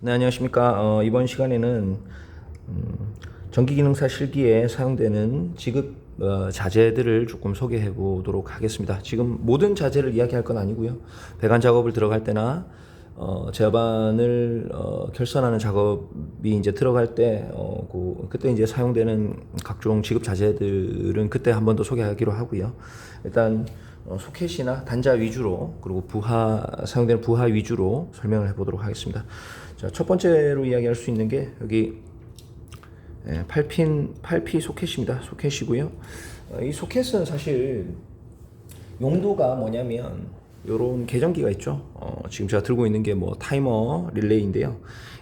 네, 안녕하십니까. 어, 이번 시간에는 음, 전기기능사 실기에 사용되는 지급 어, 자재들을 조금 소개해 보도록 하겠습니다. 지금 모든 자재를 이야기할 건 아니고요. 배관 작업을 들어갈 때나 어, 제반을 어, 결선하는 작업이 이제 들어갈 때 어, 그, 그때 이제 사용되는 각종 지급 자재들은 그때 한 번 더 소개하기로 하고요. 일단 어, 소켓이나 단자 위주로 그리고 부하 사용되는 부하 위주로 설명을 해보도록 하겠습니다. 자, 첫 번째로 이야기할 수 있는 게 여기 예, 8핀 8P 소켓입니다. 소켓이고요. 어, 이 소켓은 사실 용도가 뭐냐면 요런 계정기가 있죠. 어, 지금 제가 들고 있는 게 뭐 타이머 릴레이인데요.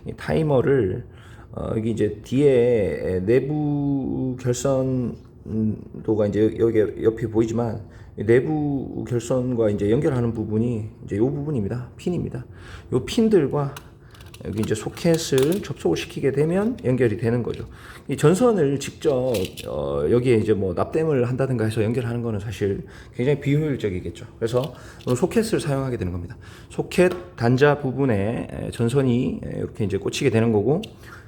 이 타이머를 어, 여기 이제 뒤에 내부 결선도가 이제 여기 옆에 보이지만 이 내부 결선과 이제 연결하는 부분이 이제 요 부분입니다. 핀입니다. 요 핀들과 여기 이제 소켓을 접속을 시키게 되면 연결이 되는 거죠. 이 전선을 직접 어, 여기에 이제 뭐 납땜을 한다든가 해서 연결하는 거는 사실 굉장히 비효율적이겠죠. 그래서 소켓을 사용하게 되는 겁니다. 소켓 단자 부분에 에, 전선이 에, 이렇게 이제 꽂히게 되는 거고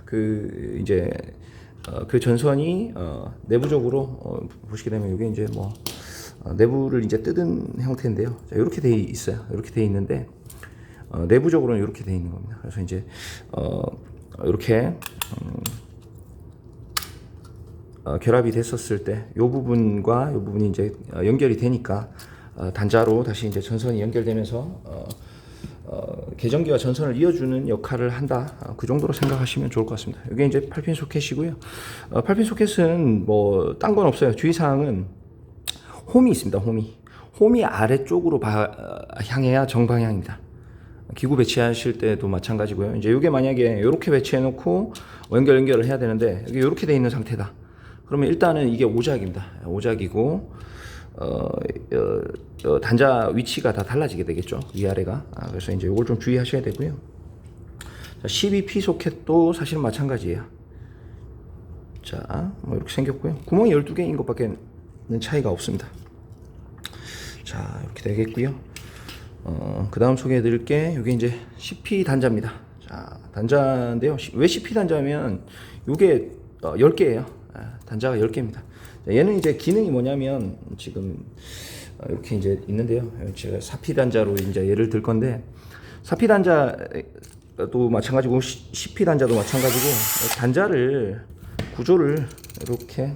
그 이제 어, 그 전선이 어, 내부적으로 어, 보시게 되면 이게 이제 뭐 어, 내부를 이제 뜯은 형태인데요. 자, 이렇게 돼 있어요. 이렇게 돼 있는데 어, 내부적으로는 이렇게 돼 있는 겁니다. 그래서 이제 어, 이렇게 음, 어, 결합이 됐었을 때 이 부분과 이 부분이 이제 어, 연결이 되니까 어, 단자로 다시 이제 전선이 연결되면서 어, 어, 계전기와 전선을 이어주는 역할을 한다. 어, 그 정도로 생각하시면 좋을 것 같습니다. 이게 이제 8핀 소켓이고요. 어, 8핀 소켓은 뭐 딴 건 없어요. 주의사항은 홈이 있습니다. 홈이 홈이 아래쪽으로 바, 어, 향해야 정방향입니다. 기구 배치하실 때도 마찬가지고요. 이제 이게 만약에 이렇게 배치해 놓고 연결 연결을 해야 되는데 여기 이렇게 돼 있는 상태다. 그러면 일단은 이게 오작입니다. 오작이고 어, 어, 어, 단자 위치가 다 달라지게 되겠죠. 위아래가. 아, 그래서 이제 이걸 좀 주의하셔야 되고요. 자, 12P 소켓도 사실 마찬가지예요. 자, 뭐 이렇게 생겼고요. 구멍이 12개인 것밖에 는 차이가 없습니다. 자, 이렇게 되겠고요. 어, 그 다음 소개해 드릴 게 이게 이제 CP 단자입니다. 자, 단자인데요. 시- 왜 CP 단자면 이게 어, 10개예요. 아, 단자가 10개입니다. 자, 얘는 이제 기능이 뭐냐면 지금 어, 이렇게 이제 있는데요. 제가 사피 단자로 이제 예를 들 건데 사피 단자도 마찬가지고 시- CP 단자도 마찬가지고 단자를 구조를 이렇게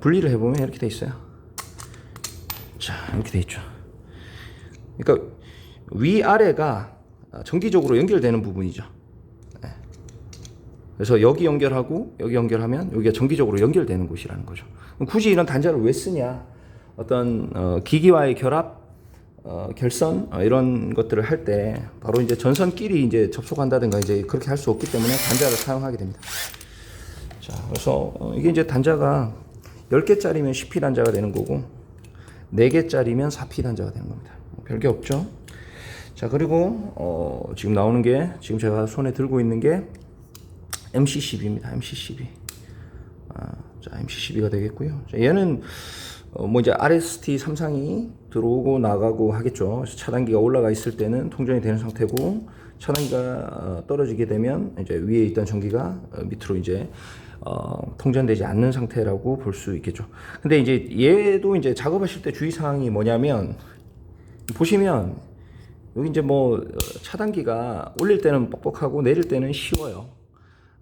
분리를 해보면 이렇게 돼 있어요. 자, 이렇게 돼 있죠. 그러니까 위 아래가 정기적으로 연결되는 부분이죠. 네. 그래서 여기 연결하고 여기 연결하면 여기가 정기적으로 연결되는 곳이라는 거죠. 굳이 이런 단자를 왜 쓰냐? 어떤 어, 기기와의 결합, 어, 결선 어, 이런 것들을 할 때 바로 이제 전선끼리 이제 접속한다든가 이제 그렇게 할 수 없기 때문에 단자를 사용하게 됩니다. 자, 그래서 어, 이게 이제 단자가 10개짜리면 10P 단자가 되는 거고 4개짜리면 4P 단자가 되는 겁니다. 뭐 별게 없죠. 자, 그리고 어, 지금 나오는 게 지금 제가 손에 들고 있는 게 MC12입니다. MC12. 아, 자, MC12가 되겠고요. 자, 얘는 어, 뭐 이제 RST 삼상이 들어오고 나가고 하겠죠. 차단기가 올라가 있을 때는 통전이 되는 상태고 차단기가 어, 떨어지게 되면 이제 위에 있던 전기가 어, 밑으로 이제 어, 통전되지 않는 상태라고 볼 수 있겠죠. 근데 이제 얘도 이제 작업하실 때 주의 사항이 뭐냐면 보시면 여기 이제 뭐 어, 차단기가 올릴 때는 뻑뻑하고 내릴 때는 쉬워요.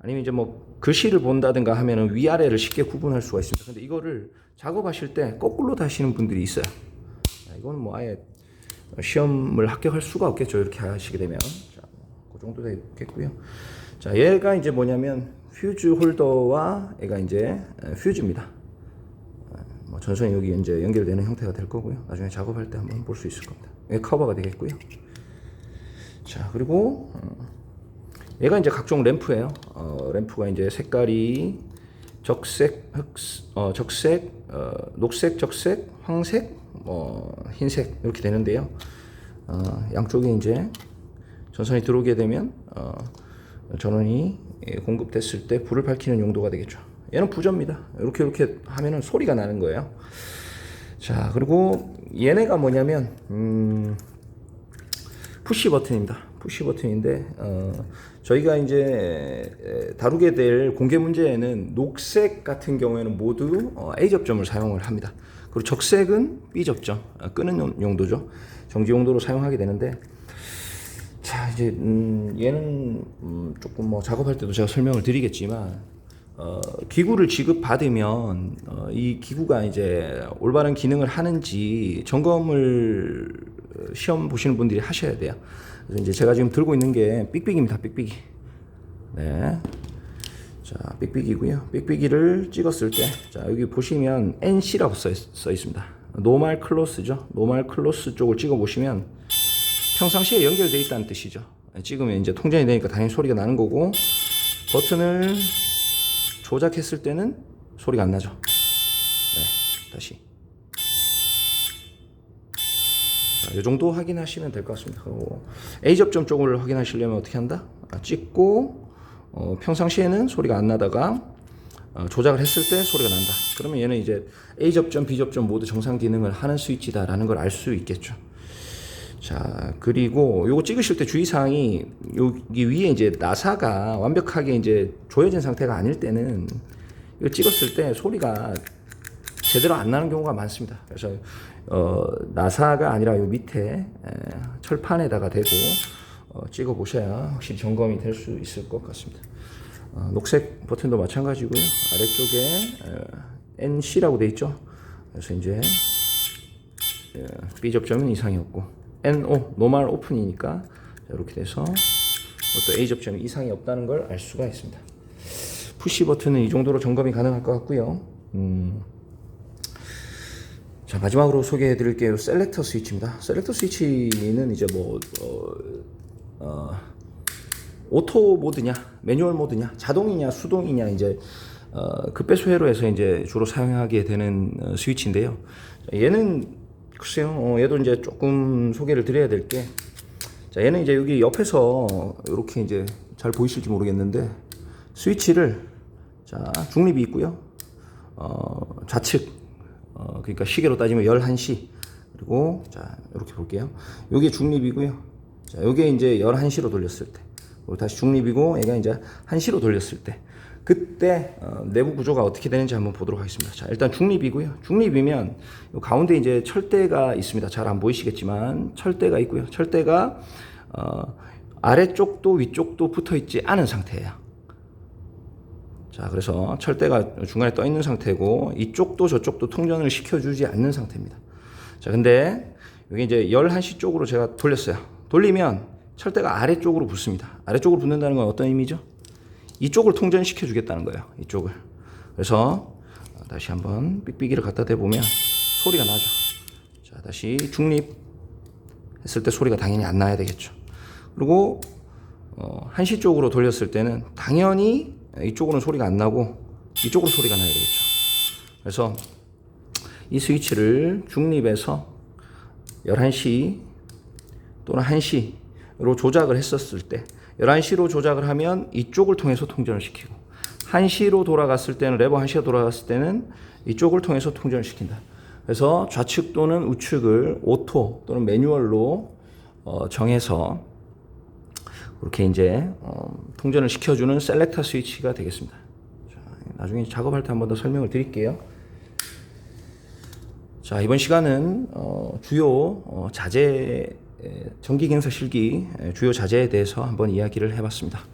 아니면 이제 뭐 글씨를 본다든가 하면은 위아래를 쉽게 구분할 수가 있습니다. 근데 이거를 작업하실 때 거꾸로 다시는 분들이 있어요. 아, 이건 뭐 아예 시험을 합격할 수가 없겠죠. 이렇게 하시게 되면. 자, 그 정도 되겠고요. 자, 얘가 이제 뭐냐면 퓨즈 홀더와 얘가 이제 에, 퓨즈입니다. 아, 뭐 전선이 여기 이제 연결되는 형태가 될 거고요. 나중에 작업할 때 한번 볼 수 있을 겁니다. 얘 커버가 되겠고요. 자, 그리고 어, 얘가 이제 각종 램프예요. 어, 램프가 이제 색깔이 적색, 흑, 어, 적색, 어, 녹색, 적색, 황색, 뭐 흰색 이렇게 되는데요. 어, 양쪽에 이제 전선이 들어오게 되면 어, 전원이 예, 공급됐을 때 불을 밝히는 용도가 되겠죠. 얘는 부저입니다. 이렇게 이렇게 하면은 소리가 나는 거예요. 자 그리고 얘네가 뭐냐면 음, 푸시 버튼입니다. 푸시 버튼인데 어, 저희가 이제 에, 다루게 될 공개 문제에는 녹색 같은 경우에는 모두 어, A 접점을 사용을 합니다. 그리고 적색은 B 접점 어, 끄는 용- 용도죠. 정지 용도로 사용하게 되는데 자 이제 음, 얘는 음, 조금 뭐 작업할 때도 제가 설명을 드리겠지만 어, 기구를 지급 받으면 어, 이 기구가 이제 올바른 기능을 하는지 점검을 어, 시험 보시는 분들이 하셔야 돼요. 그래서 이제 제가 지금 들고 있는 게 삑삑입니다. 삑삑이. 네. 자, 삑삑이고요. 삑삑이를 찍었을 때, 자 여기 보시면 NC라고 써, 있, 써 있습니다. 노말 클로스죠. 노말 클로스 쪽을 찍어 보시면 평상시에 연결되어 있다는 뜻이죠. 찍으면 이제 통전이 되니까 당연히 소리가 나는 거고 버튼을 조작했을 때는 소리가 안 나죠. 네, 다시. 자, 이 정도 확인하시면 될 것 같습니다. 그리고 A 접점 쪽을 확인하시려면 어떻게 한다? 아, 찍고 어, 평상시에는 소리가 안 나다가 어, 조작을 했을 때 소리가 난다. 그러면 얘는 이제 A 접점, B 접점 모두 정상 기능을 하는 스위치다라는 걸 알 수 있겠죠. 자, 그리고 요거 찍으실 때 주의사항이 여기 위에 이제 나사가 완벽하게 이제 조여진 상태가 아닐 때는 이거 찍었을 때 소리가 제대로 안 나는 경우가 많습니다. 그래서 어, 나사가 아니라 요 밑에 에, 철판에다가 대고 어, 찍어 보셔야 확실히 점검이 될 수 있을 것 같습니다. 어, 녹색 버튼도 마찬가지고요. 아래쪽에 에, NC라고 돼 있죠. 그래서 이제 예, B 접점은 이상이 없고 NO 노멀 오픈이니까 자, 이렇게 돼서 또 A 접점이 이상이 없다는 걸 알 수가 있습니다. 푸시 버튼은 이 정도로 점검이 가능할 것 같고요. 음, 자 마지막으로 소개해 드릴게요. 셀렉터 스위치입니다. 셀렉터 스위치는 이제 뭐 어, 어, 오토 모드냐, 매뉴얼 모드냐, 자동이냐, 수동이냐 이제 어, 급배수 회로에서 이제 주로 사용하게 되는 어, 스위치인데요. 자, 얘는 글쎄요, 어, 얘도 이제 조금 소개를 드려야 될 게, 자 얘는 이제 여기 옆에서 이렇게 이제 잘 보이실지 모르겠는데 스위치를 자 중립이 있고요, 어, 좌측 어, 그러니까 시계로 따지면 11시 그리고 자 이렇게 볼게요. 요게 중립이고요. 자 요게 이제 11시로 돌렸을 때 그리고 다시 중립이고 얘가 이제 1시로 돌렸을 때 그때 어, 내부 구조가 어떻게 되는지 한번 보도록 하겠습니다. 자 일단 중립이고요. 중립이면 요 가운데 이제 철대가 있습니다. 잘 안 보이시겠지만 철대가 있고요. 철대가 어, 아래쪽도 위쪽도 붙어 있지 않은 상태예요. 자, 그래서 철대가 중간에 떠 있는 상태고 이쪽도 저쪽도 통전을 시켜주지 않는 상태입니다. 자, 근데 여기 이제 11시 쪽으로 제가 돌렸어요. 돌리면 철대가 아래쪽으로 붙습니다. 아래쪽으로 붙는다는 건 어떤 의미죠? 이쪽을 통전시켜 주겠다는 거예요. 이쪽을. 그래서 다시 한번 삑삑이를 갖다 대보면 소리가 나죠. 자, 다시 중립 했을 때 소리가 당연히 안 나야 되겠죠. 그리고 어, 한시 쪽으로 돌렸을 때는 당연히 이쪽으로는 소리가 안 나고 이쪽으로 소리가 나야 되겠죠. 그래서 이 스위치를 중립에서 11시 또는 1시로 조작을 했었을 때 11시로 조작을 하면 이쪽을 통해서 통전을 시키고 1시로 돌아갔을 때는 레버 1시가 돌아갔을 때는 이쪽을 통해서 통전을 시킨다. 그래서 좌측 또는 우측을 오토 또는 매뉴얼로 어, 정해서 그렇게 이제 어, 통전을 시켜주는 셀렉터 스위치가 되겠습니다. 자, 나중에 작업할 때 한 번 더 설명을 드릴게요. 자 이번 시간은 어, 주요 어, 자재 에, 전기갱사 실기 에, 주요 자재에 대해서 한번 이야기를 해봤습니다.